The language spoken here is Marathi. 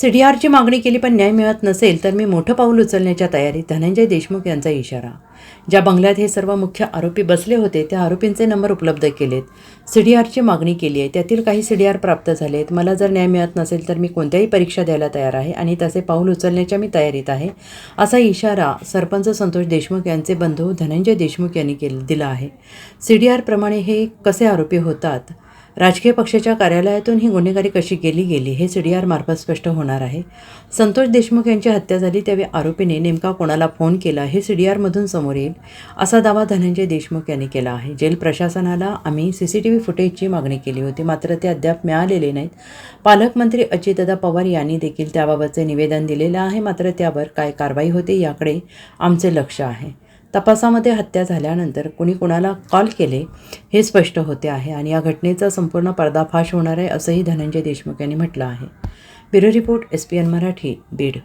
सी डी आरची मागणी केली पण न्याय मिळत नसेल तर मी मोठं पाऊल उचलण्याच्या तयारीत धनंजय देशमुख यांचा इशारा. ज्या बंगल्यात हे सर्व मुख्य आरोपी बसले होते त्या आरोपींचे नंबर उपलब्ध केलेत. सी डी आरची मागणी केली आहे. त्यातील काही सी डी आर प्राप्त झालेत. मला जर न्याय मिळत नसेल तर मी कोणत्याही परीक्षा द्यायला तयार आहे आणि तसे पाऊल उचलण्याच्या मी तयारीत आहे असा इशारा सरपंच संतोष देशमुख यांचे बंधू धनंजय देशमुख यांनी केल दिला आहे. सी डी आरप्रमाणे हे कसे आरोपी होतात? राजकीय पक्षाच्या कार्यालयातून ही गुन्हेगारी कशी केली गेली हे सी डी आर मार्फत स्पष्ट होणार आहे. संतोष देशमुख यांची हत्या झाली त्यावेळी आरोपीने नेमका कोणाला फोन केला हे सी डी आरमधून समोर येईल असा दावा धनंजय देशमुख यांनी केला आहे. जेल प्रशासनाला आम्ही सी सी टी व्ही फुटेजची मागणी केली होती मात्र ते अद्याप मिळालेले नाहीत. पालकमंत्री अजितदादा पवार यांनी देखील त्याबाबतचे निवेदन दिलेलं आहे मात्र त्यावर काय कारवाई होते याकडे आमचे लक्ष आहे. तपासामध्ये हत्या झाल्यानंतर कुणी कुणाला कॉल केले हे स्पष्ट होते आहे आणि या घटनेचा संपूर्ण पर्दाफाश होणार आहे असंही धनंजय देशमुख यांनी म्हटलं आहे. Bureau report S P N Marathi Beed.